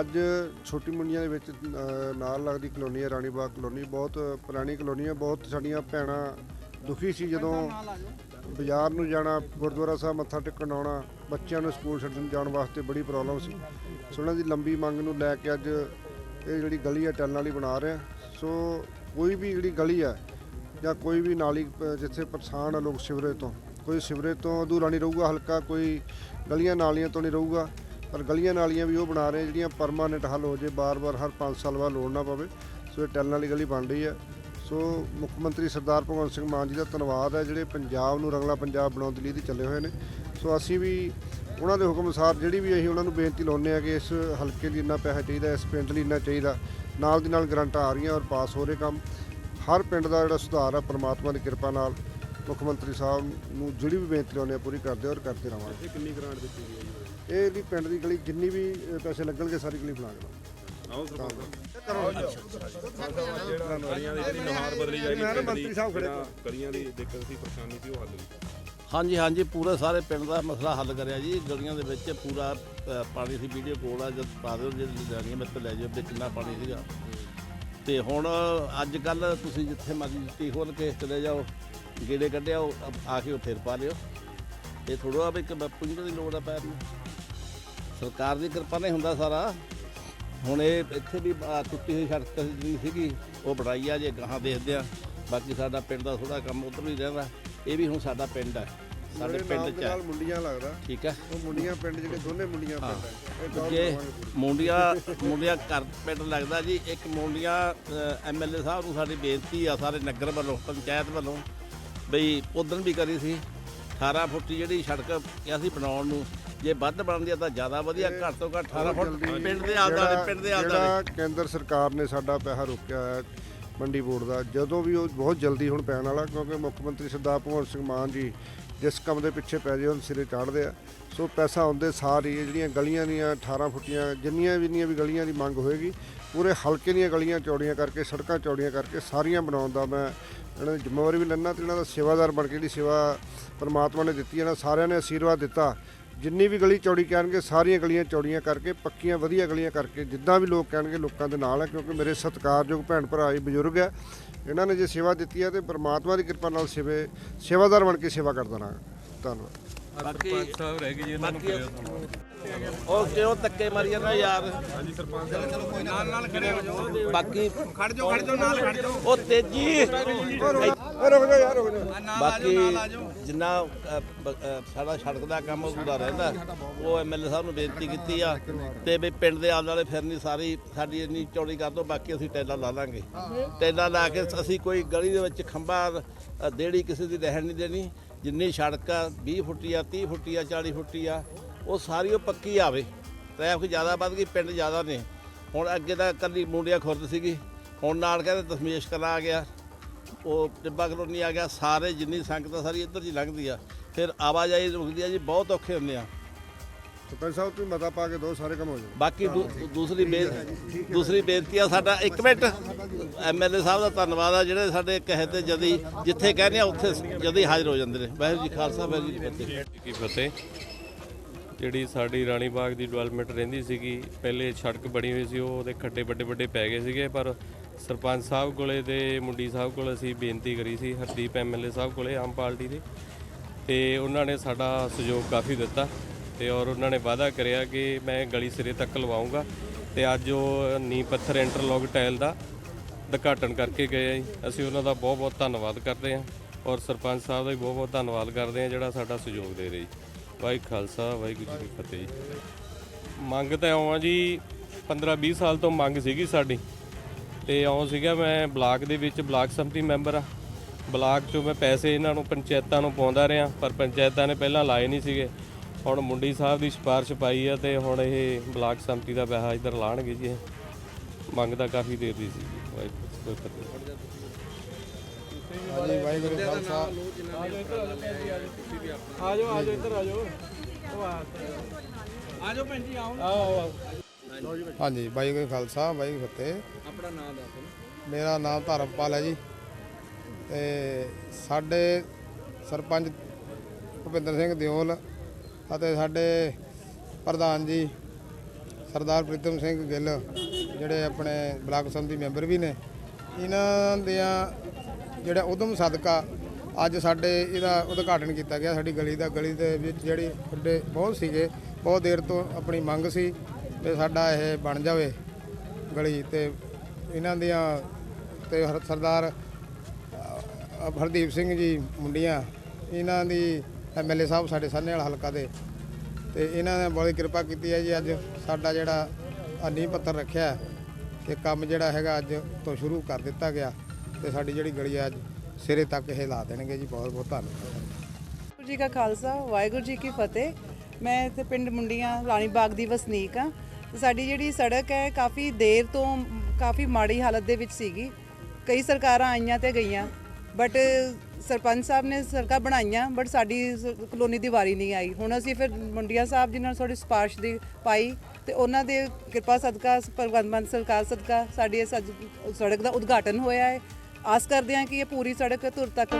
ਅੱਜ ਛੋਟੀ ਮੁੰਡੀਆਂ ਦੇ ਵਿੱਚ ਅ, ਨਾਲ ਲੱਗਦੀ ਕਲੋਨੀ ਹੈ ਰਾਣੀ ਬਾਗ ਕਲੋਨੀ। ਬਹੁਤ ਪੁਰਾਣੀ ਕਲੋਨੀ ਹੈ ਬਹੁਤ ਸਾਡੀਆਂ ਭੈਣਾਂ ਦੁਖੀ ਸੀ ਜਦੋਂ ਬਾਜ਼ਾਰ ਨੂੰ ਜਾਣਾ ਗੁਰਦੁਆਰਾ ਸਾਹਿਬ ਮੱਥਾ ਟੇਕਣ ਆਉਣਾ ਬੱਚਿਆਂ ਨੂੰ ਸਕੂਲ ਛੱਡਣ ਜਾਣ ਵਾਸਤੇ ਬੜੀ ਪ੍ਰੋਬਲਮ ਸੀ। ਸੋ ਉਹਨਾਂ ਦੀ ਲੰਬੀ ਮੰਗ ਨੂੰ ਲੈ ਕੇ ਅੱਜ ਇਹ ਜਿਹੜੀ ਗਲੀ ਹੈ ਟੈਲਾਂ ਵਾਲੀ ਬਣਾ ਰਹੇ ਆ ਸੋ ਕੋਈ ਵੀ ਜਿਹੜੀ ਗਲੀ ਹੈ ਜਾਂ ਕੋਈ ਵੀ ਨਾਲੀ ਅ, ਜਿੱਥੇ ਪਰੇਸ਼ਾਨ ਆ ਲੋਕ ਸਿਵਰੇਜ ਤੋਂ ਕੋਈ ਸਿਵਰੇਜ ਤੋਂ ਅਧੂਰਾ ਨਹੀਂ ਰਹੂਗਾ, ਹਲਕਾ ਕੋਈ ਗਲੀਆਂ ਨਾਲੀਆਂ ਤੋਂ ਨਹੀਂ ਰਹੂਗਾ, ਪਰ ਗਲੀਆਂ ਨਾਲੀਆਂ ਵੀ ਉਹ ਬਣਾ ਰਹੇ ਜਿਹੜੀਆਂ ਪਰਮਾਨੈਂਟ ਹੱਲ ਹੋ ਜੇ, ਬਾਰ-ਬਾਰ ਹਰ 5 ਸਾਲ ਬਾਅਦ ਲੋੜ ਨਾ ਪਵੇ। ਸੋ ਇਹ ਟੈਲਾਂ ਵਾਲੀ ਗਲੀ ਬਣ ਰਹੀ ਹੈ ਸੋ ਮੁੱਖ ਮੰਤਰੀ ਸਰਦਾਰ ਭਗਵੰਤ ਸਿੰਘ ਮਾਨ ਜੀ ਦਾ ਧੰਨਵਾਦ ਹੈ, ਜਿਹੜੇ ਪੰਜਾਬ ਨੂੰ ਰੰਗਲਾ ਪੰਜਾਬ ਬਣਾਉਣ ਦੇ ਲਈ ਦੀ ਚੱਲੇ ਹੋਏ ਨੇ। ਸੋ ਅਸੀਂ ਵੀ ਉਹਨਾਂ ਦੇ ਹੁਕਮ ਅਨੁਸਾਰ ਜਿਹੜੀ ਵੀ ਅਸੀਂ ਉਹਨਾਂ ਨੂੰ ਬੇਨਤੀ ਲਾਉਂਦੇ ਆ ਕਿ ਇਸ ਹਲਕੇ ਲਈ ਇੰਨਾ ਪੈਸਾ ਚਾਹੀਦਾ, ਇਸ ਪਿੰਡ ਲਈ ਇੰਨਾ ਚਾਹੀਦਾ, ਨਾਲ ਦੀ ਨਾਲ ਗਰੰਟਾਂ ਆ ਰਹੀਆਂ ਔਰ ਪਾਸ ਹੋ ਰਹੇ ਕੰਮ। ਹਰ ਪਿੰਡ ਦਾ ਜਿਹੜਾ ਸੁਧਾਰ ਹੈ ਪ੍ਰਮਾਤਮਾ ਦੀ ਕਿਰਪਾ ਨਾਲ। ਮੁੱਖ ਮੰਤਰੀ ਸਾਹਿਬ ਨੂੰ ਜਿਹੜੀ ਵੀ ਬੇਨਤੀ ਲਾਉਂਦੇ ਆ ਪੂਰੀ ਕਰਦੇ ਔਰ ਕਰਦੇ ਰਹਾਂਗੇ। ਇਹ ਕਿੰਨੀ ਗ੍ਰਾਂਟ ਦਿੱਤੀ ਗਈ ਹੈ ਜੀ? ਇਹ ਦੀ ਪਿੰਡ ਦੀ ਗਲੀ ਜਿੰਨੀ ਵੀ ਅ, ਪੈਸੇ ਲੱਗਣਗੇ ਸਾਰੀ ਗਲੀ ਬਣਾ ਦੇਣਾ ਆਓ ਸਰਪੰਚ ਕਲੀਆਂ ਦੀ ਜਿਹੜੀ ਨੁਹਾਰ ਬਦਲੀ ਜਾਏਗੀ ਮੈਂ ਨਾ ਪਿੰਡ ਦੀ, ਮੰਤਰੀ ਸਾਹਿਬ ਖੜੇ ਜਿਹੜਾ ਕਲੀਆਂ ਦੀ ਦਿੱਕਤ ਸੀ ਪਰੇਸ਼ਾਨੀ ਸੀ ਉਹ ਹੱਲ ਹੋਈ ਹਾਂਜੀ ਹਾਂਜੀ ਪੂਰੇ ਸਾਰੇ ਪਿੰਡ ਦਾ ਮਸਲਾ ਹੱਲ ਕਰਿਆ ਜੀ। ਗਲੀਆਂ ਦੇ ਵਿੱਚ ਪੂਰਾ ਅ, ਪਾਣੀ ਸੀ ਵੀਡੀਓ ਕੋਲ ਆ ਜਦ ਪਾ ਦਿਓ ਜੇ ਲੈਣੀ ਮੇਰੇ ਤੋਂ ਲੈ ਜਾਓ ਵੀ ਕਿੰਨਾ ਪਾਣੀ ਸੀਗਾ। ਤੇ ਹੁਣ ਅੱਜ ਕੱਲ ਤੁਸੀਂ ਜਿੱਥੇ ਮਰਜ਼ੀ ਜੁੱਤੀ ਖੋਲ ਕੇ ਚਲੇ ਜਾਓ ਗੇੜੇ ਕੱਢਿਆ ਉਹ ਆ ਕੇ ਉੱਥੇ ਪਾ ਲਿਓ। ਇਹ ਥੋੜਾ ਵੀ ਇੱਕ ਬਾਪੂ ਜੀ ਦੀ ਲੋੜ ਆ ਪੈਰ ਨੂੰ। ਸਰਕਾਰ ਦੀ ਕਿਰਪਾ ਨਹੀਂ ਹੁੰਦਾ ਸਾਰਾ। ਹੁਣ ਇਹ ਇੱਥੇ ਵੀ ਆਹ ਟੁੱਟੀ ਹੋਈ ਸੜਕ ਜਿਹੜੀ ਸੀਗੀ ਉਹ ਬਣਾਈ ਆ ਜੇ ਗਾਹਾਂ ਦੇਖਦੇ ਆ। ਬਾਕੀ ਸਾਡਾ ਪਿੰਡ ਦਾ ਥੋੜਾ ਕੰਮ ਉਧਰ ਹੀ ਰਹਿੰਦਾ। ਇਹ ਵੀ ਹੁਣ ਸਾਡਾ ਪਿੰਡ ਹੈ ਸਾਡੇ ਮੇਰੇ ਪਿੰਡ ਚ ਦੇ ਹੈ ਨਾਲ ਮੁੰਡੀਆਂ ਲੱਗਦਾ। ਠੀਕ ਹੈ ਉਹ ਮੁੰਡੀਆਂ ਪਿੰਡ ਜਿਹੜੇ ਦੋਨੇ ਮੁੰਡੀਆਂ ਪਿੰਡ ਹੈ ਇਹ ਗੌਰ ਜੇ ਕਰਵਾਵਾਂਗੇ ਪੂਰੀ। ਮੁੰਡੀਆਂ ਮੁੰਡੀਆਂ ਘਰ ਪਿੰਡ ਲੱਗਦਾ ਜੀ ਇੱਕ ਮੁੰਡੀਆਂ ਐਮਐਲਏ ਸਾਹਿਬ ਨੂੰ ਸਾਡੀ ਬੇਨਤੀ ਆ ਸਾਰੇ ਨਗਰ ਵੱਲੋਂ ਪੰਚਾਇਤ ਵੱਲੋਂ ਬਈ ਉਦੋਂ ਵੀ ਕਰੀ ਸੀ 18 ਫੁੱਟ ਜਿਹੜੀ ਸੜਕ ਕਿਹਾ ਸੀ ਬਣਾਉਣ ਨੂੰ ਜੇ ਵੱਧ ਬਣਦੀ ਆ ਤਾਂ ਜ਼ਿਆਦਾ ਵਧੀਆ ਘੱਟ ਤੋਂ ਘੱਟ 18 ਫੁੱਟ ਪਿੰਡ ਦੇ ਆਲਦਾ ਜਿਹੜਾ- ਪਿੰਡ ਦੇ ਆਲਦਾ ਜਿਹੜਾ ਕੇਂਦਰ ਸਰਕਾਰ ਨੇ ਸਾਡਾ ਪੈਸਾ ਰੋਕਿਆ ਹੈ ਮੰਡੀ ਬੋਰਡ ਦਾ ਜਦੋਂ ਵੀ ਉਹ ਬਹੁਤ ਜਲਦੀ ਹੁਣ ਪੈਣ ਵਾਲਾ ਕਿਉਂਕਿ ਮੁੱਖ ਮੰਤਰੀ ਸਰਦਾਰ ਭਗਵੰਤ ਸਿੰਘ ਮਾਨ ਜੀ ਜਿਸ ਕੰਮ ਦੇ ਪਿੱਛੇ ਪੈ ਜੇ ਉਹ ਸਿਰੇ ਚਾੜਦੇ ਆ। ਸੋ ਪੈਸਾ ਆਉਂਦੇ ਸਾਰ ਹੀ ਜਿਹੜੀਆਂ ਗਲੀਆਂ ਦੀਆਂ 18 ਫੁੱਟੀਆਂ ਜਿੰਨੀਆਂ ਵੀ ਨੀਆਂ ਵੀ ਗਲੀਆਂ ਦੀ ਮੰਗ ਹੋਏਗੀ ਪੂਰੇ ਹਲਕੇ ਦੀਆਂ ਗਲੀਆਂ ਚੌੜੀਆਂ ਕਰਕੇ ਸੜਕਾਂ ਚੌੜੀਆਂ ਕਰਕੇ ਸਾਰੀਆਂ ਬਣਾਉਣ ਦਾ ਮੈਂ ਇਹਨਾਂ ਦੀ ਜ਼ਿੰਮੇਵਾਰੀ ਵੀ ਲੈਣਾ ਤੇ ਇਹਨਾਂ ਦਾ ਸੇਵਾਦਾਰ ਬਣ ਕੇ ਜਿਹੜੀ ਸੇਵਾ ਪਰਮਾਤਮਾ ਨੇ ਦਿੱਤੀ, ਇਹਨਾਂ ਸਾਰਿਆਂ ਨੇ ਆਸ਼ੀਰਵਾਦ ਦਿੱਤਾ। ਜਿੰਨੀ ਵੀ ਗਲੀ ਚੌੜੀ ਕਹਿਣਗੇ, ਸਾਰੀਆਂ ਗਲੀਆਂ ਚੌੜੀਆਂ ਕਰਕੇ, ਪੱਕੀਆਂ ਵਧੀਆ ਗਲੀਆਂ ਕਰਕੇ, ਜਿੱਦਾਂ ਵੀ ਲੋਕ ਕਹਿਣਗੇ ਲੋਕਾਂ ਦੇ ਨਾਲ ਹੈ ਕਿਉਂਕਿ ਮੇਰੇ ਸਤਿਕਾਰਯੋਗ ਭੈਣ ਭਰਾ ਜੀ ਬਜ਼ੁਰਗ ਹੈ ਇਹਨਾਂ ਨੇ ਜੇ ਸੇਵਾ ਦਿੱਤੀ ਹੈ ਤੇ ਪਰਮਾਤਮਾ ਦੀ ਕਿਰਪਾ ਨਾਲ ਸੇਵੇ, ਸੇਵਾਦਾਰ ਬਣ ਕੇ ਸੇਵਾ ਕਰਦਾ ਰਹਾਂਗਾ। ਧੰਨਵਾਦ। ਬਾਕੀ ਸਾਹਿਬ ਰਹਿ ਗਏ ਜੀ ਇਹਨਾਂ ਨੂੰ ਉਹ ਕਿਉਂ ਧੱਕੇ ਮਾਰੀ ਜਾਂਦਾ ਯਾਰ? ਹਾਂਜੀ ਸਰਪੰਚ ਨਾਲ ਨਾਲ ਖੜੇ ਹੋ ਜਾਓ ਬਾਕੀ ਖੜ ਜਾਓ ਖੜ ਜਾਓ ਨਾਲ ਖੜ ਜਾਓ। ਉਹ ਤੇਜੀ। ਓ ਰੁਕ ਜਾ ਯਾਰ ਰੁਕ ਜਾ। ਨਾਲ ਆ ਜਾਓ ਬਾਕੀ ਜਿੰਨਾ ਅ, ਬ- ਅ, ਸਾਡਾ ਸੜਕ ਦਾ ਕੰਮ ਪੂਰਾ ਰਹਿੰਦਾ ਉਹ ਐਮਐਲਏ ਸਾਹਿਬ ਨੂੰ ਬੇਨਤੀ ਕੀਤੀ ਆ ਤੇ ਵੀ ਪਿੰਡ ਦੇ ਆਲੇ ਵਾਲੇ ਫਿਰਨੀ ਸਾਰੀ ਸਾਡੀ ਇੰਨੀ ਚੌੜੀ ਕਰ ਦਿਓ ਬਾਕੀ ਅਸੀਂ ਟੈਲਾ ਲਾ ਲਾਂਗੇ। ਟੈਲਾ ਲਾ ਕੇ ਅਸੀਂ ਕੋਈ ਗਲੀ ਦੇ ਵਿੱਚ ਖੰਭਾ ਅ, ਦੇੜੀ ਕਿਸੇ ਦੀ ਰਹਿਣ ਨਹੀਂ ਦੇਣੀ ਜਿੰਨੀ ਸੜਕ ਆ 20 ਫੁੱਟੀ ਆ 30 ਫੁੱਟੀ ਆ 40 ਫੁੱਟੀ ਆ ਉਹ ਸਾਰੀ ਉਹ ਪੱਕੀ ਆਵੇ। ਟ੍ਰੈਫਿਕ ਜ਼ਿਆਦਾ ਵੱਧ ਗਈ ਪਿੰਡ ਜ਼ਿਆਦਾ ਨੇ। ਹੁਣ ਅੱਗੇ ਤਾਂ ਕੱਲੀ ਮੁੰਡਿਆ ਖੁਰਦ ਸੀਗੀ ਹੁਣ ਨਾਲ ਕਹਿੰਦੇ ਦਸ਼ਮੇਸ਼ ਕਲਾ ਆ ਗਿਆ। ਉਹ ਟਿੱਬਾ ਕਲੋਨੀ ਆ ਗਿਆ ਸਾਰੇ ਜਿੰਨੀ ਸੰਗਤ ਆ ਸਾਰੀ ਇੱਧਰ ਜੀ ਲੰਘਦੀ ਆ ਫਿਰ ਆਵਾਜਾਈ ਰੁਕਦੀ ਆ ਜੀ ਬਹੁਤ ਔਖੇ ਹੁੰਦੇ ਆ। ਸਰਪੰਚ ਸਾਹਿਬ ਤੁਸੀਂ ਮਤਾ ਪਾ ਕੇ ਦੋ ਸਾਰੇ ਕੰਮ ਹੋ ਜਾਣ। ਬਾਕੀ ਦੂ- ਦੂਸਰੀ ਬੇ ਦੂਸਰੀ ਬੇਨਤੀ ਆ ਸਾਡਾ ਇੱਕ ਮਿੰਟ। ਐਮਐਲਏ ਸਾਹਿਬ ਦਾ ਧੰਨਵਾਦ ਆ ਜਿਹੜੇ ਸਾਡੇ ਕਹੇ ਤੇ ਜਦੀ ਜਿੱਥੇ ਕਹਿੰਦੇ ਆ ਉੱਥੇ ਜਦੀ ਹਾਜ਼ਰ ਹੋ ਜਾਂਦੇ ਨੇ। ਵਾਹਿਗੁਰੂ ਜੀ ਖਾਲਸਾ ਵਾਹਿਗੁਰੂ ਜੀ ਕੀ ਫਤਿਹ। ਕੀ ਫਤਿਹ। ਜਿਹੜੀ ਸਾਡੀ ਰਾਣੀ ਬਾਗ ਦੀ ਡਿਵੈਲਪਮੈਂਟ ਰਹਿੰਦੀ ਸੀਗੀ ਪਹਿਲੇ ਸੜਕ ਬਣੀ ਹੋਈ ਸੀ ਉਹ ਉਹਦੇ ਖੱਡੇ ਵੱਡੇ ਵੱਡੇ ਪੈ ਗਏ ਸੀਗੇ ਪਰ ਸਰਪੰਚ ਸਾਹਿਬ ਕੋਲੇ ਤੇ ਮੁੰਡੀ ਸਾਹਿਬ ਕੋਲ ਅਸੀਂ ਬੇਨਤੀ ਕਰੀ ਸੀ, ਹਰਦੀਪ ਐਮਐਲਏ ਸਾਹਿਬ ਕੋਲੇ ਆਮ ਪਾਰਟੀ ਦੇ। ਤੇ ਉਹਨਾਂ ਨੇ ਸਾਡਾ ਸਹਿਯੋਗ ਕਾਫੀ ਦਿੱਤਾ ਤੇ ਔਰ ਉਹਨਾਂ ਨੇ ਵਾਅਦਾ ਕਰਿਆ ਕਿ ਮੈਂ ਗਲੀ ਸਿਰੇ ਤੱਕ ਲਵਾਉਂਗਾ ਤੇ ਅੱਜ ਉਹ ਨੀ ਪੱਥਰ ਇੰਟਰਲੌਕ ਟਾਇਲ ਦਾ ਉਦਘਾਟਨ ਕਰਕੇ ਗਏ ਆ ਜੀ। ਅਸੀਂ ਉਹਨਾਂ ਦਾ ਬਹੁਤ ਬਹੁਤ ਧੰਨਵਾਦ ਕਰਦੇ ਹਾਂ ਔਰ ਸਰਪੰਚ ਸਾਹਿਬ ਦਾ ਵੀ ਬਹੁਤ ਬਹੁਤ ਧੰਨਵਾਦ ਕਰਦੇ ਹਾਂ ਜਿਹੜਾ ਸਾਡਾ ਸਹਿਯੋਗ ਦੇ ਰਹੇ ਜੀ। ਵਾਹਿ ਖਾਲਸਾ ਵਾਹਿਗੁਰੂ ਜੀ ਕੀ ਫਤਿਹ ਜੀ। ਮੰਗ ਤਾਂ ਇਉਂ ਜੀ 15 20 ਸਾਲ ਤੋਂ ਮੰਗ ਸੀਗੀ ਸਾਡੀ। ਤੇ ਇਉਂ ਸੀਗਾ ਮੈਂ ਬਲਾਕ ਦੇ ਵਿੱਚ ਬਲਾਕ ਸੰਮਤੀ ਮੈਂਬਰ ਆ। ਬਲਾਕ ਚੋਂ ਮੈਂ ਪੈਸੇ ਇਹਨਾਂ ਨੂੰ ਪੰਚਾਇਤਾਂ ਨੂੰ ਪਾਉਂਦਾ ਰਿਹਾ ਪਰ ਪੰਚਾਇਤਾਂ ਨੇ ਪਹਿਲਾਂ ਲਾਏ ਨਹੀਂ ਸੀਗੇ। ਹੁਣ ਮੁੰਡੀ ਸਾਹਿਬ ਦੀ ਸਿਫਾਰਿਸ਼ ਪਾਈ ਆ ਤੇ ਹੁਣ ਇਹ ਬਲਾਕ ਸੰਮਤੀ ਦਾ ਪੈਸਾ ਇੱਧਰ ਲਾਣਗੇ ਜੀ ਇਹ। ਮੰਗ ਤਾਂ ਕਾਫੀ ਦੇਰ ਦੀ ਸੀ ਵਾਹਿਗੁਰੂ ਜੀ ਕੀ ਫਤਿਹ ਹਾਂਜੀ ਵਾਹਿਗੁਰੂ ਖਾਲਸਾ ਆ ਜਾਓ ਆ ਜਾਓ ਇੱਧਰ ਆ ਜਾਓ ਆ ਜਾਓ। ਭੈਣ ਜੀ ਆਓ। ਹਾਂਜੀ ਵਾਹਿਗੁਰੂ ਜੀ ਖਾਲਸਾ ਵਾਹਿਗੁਰੂ ਜੀ ਫਤਿਹ। ਆਪਣਾ ਨਾਮ ਦੱਸੋ ਮੇਰਾ ਨਾਮ ਧਰਮਪਾਲ ਹੈ ਜੀ। ਤੇ ਸਾਡੇ ਸਰਪੰਚ ਭੁਪਿੰਦਰ ਸਿੰਘ ਦਿਓਲ ਅਤੇ ਸਾਡੇ ਪ੍ਰਧਾਨ ਜੀ ਸਰਦਾਰ ਪ੍ਰੀਤਮ ਸਿੰਘ ਗਿੱਲ ਜਿਹੜੇ ਆਪਣੇ ਬਲਾਕ ਸੰਮਤੀ ਮੈਂਬਰ ਵੀ ਨੇ। ਇਹਨਾਂ ਦੀਆਂ ਜਿਹੜਾ ਉਦਮ ਸਦਕਾ ਅੱਜ ਸਾਡੇ ਇਹਦਾ ਉਦਘਾਟਨ ਕੀਤਾ ਗਿਆ। ਸਾਡੀ ਗਲੀ ਦਾ ਗਲੀ ਦੇ ਵਿੱਚ ਜਿਹੜੀ ਖੱਡੇ ਬਹੁਤ ਸੀਗੇ। ਬਹੁਤ ਦੇਰ ਤੋਂ ਆਪਣੀ ਮੰਗ ਸੀ ਤੇ ਸਾਡਾ ਇਹ ਬਣ ਜਾਵੇ ਗਲੀ ਤੇ ਇਹਨਾਂ ਦੀਆਂ ਤੇ ਹਰ- ਸਰਦਾਰ ਹਰਦੀਪ ਸਿੰਘ ਜੀ ਮੁੰਡੀਆਂ, ਇਹਨਾਂ ਦੀ ਐਮਐਲਏ ਸਾਹਿਬ ਸਾਡੇ ਸਾਹਨੇ ਹਲਕਾ ਦੇ, ਤੇ ਇਹਨਾਂ ਨੇ ਬੜੀ ਕਿਰਪਾ ਕੀਤੀ ਹੈ ਜੀ ਅੱਜ ਸਾਡਾ ਜਿਹੜਾ ਆਹ ਨੀਂਹ ਪੱਥਰ ਰੱਖਿਆ ਹੈ ਤੇ ਕੰਮ ਜਿਹੜਾ ਹੈਗਾ ਅੱਜ ਤੋਂ ਸ਼ੁਰੂ ਕਰ ਦਿੱਤਾ ਗਿਆ ਤੇ ਸਾਡੀ ਜਿਹੜੀ ਗਲੀ ਹੈ ਅੱਜ ਸਿਰੇ ਤੱਕ ਇਹ ਲਾ ਦੇਣਗੇ ਜੀ, ਬਹੁਤ ਬਹੁਤ ਧੰਨਵਾਦ। ਵਾਹਿਗੁਰੂ ਜੀ ਕਾ ਖਾਲਸਾ, ਵਾਹਿਗੁਰੂ ਜੀ ਕੀ ਫਤਿਹ। ਮੈਂ ਇੱਥੇ ਪਿੰਡ ਮੁੰਡੀਆਂ, ਰਾਣੀ ਬਾਗ ਦੀ ਵਸਨੀਕ ਆ ਸਾਡੀ ਜਿਹੜੀ ਸੜਕ ਹੈ ਕਾਫੀ ਦੇਰ ਤੋਂ ਕਾਫੀ ਮਾੜੀ ਹਾਲਤ ਦੇ ਵਿੱਚ ਸੀਗੀ। ਕਈ ਸਰਕਾਰਾਂ ਆਈਆਂ ਤੇ ਗਈਆਂ ਬਟ ਸਰਪੰਚ ਸਾਹਿਬ ਨੇ ਸੜਕਾਂ ਬਣਾਈਆਂ ਬਟ ਸਾਡੀ ਸ- ਕਲੋਨੀ ਦੀ ਵਾਰੀ ਨਹੀਂ ਆਈ। ਹੁਣ ਅਸੀਂ ਫਿਰ ਮੁੰਡੀਆਂ ਸਾਹਿਬ ਜੀ ਨਾਲ ਥੋੜੀ ਸਿਫਾਰਿਸ਼ ਦੀ ਪਾਈ ਤੇ ਉਹਨਾਂ ਦੇ ਕਿਰਪਾ ਸਦਕਾ, ਭਗਵੰਤ ਸਰਕਾਰ ਸਦਕਾ ਸਾਡੀ ਇਸ ਅੱਜ ਸੜਕ ਦਾ ਉਦਘਾਟਨ ਹੋਇਆ ਹੈ। ਆਸ ਕਰਦੇ ਹਾਂ ਕਿ ਇਹ ਪੂਰੀ ਸੜਕ ਧੁਰ ਤੱਕ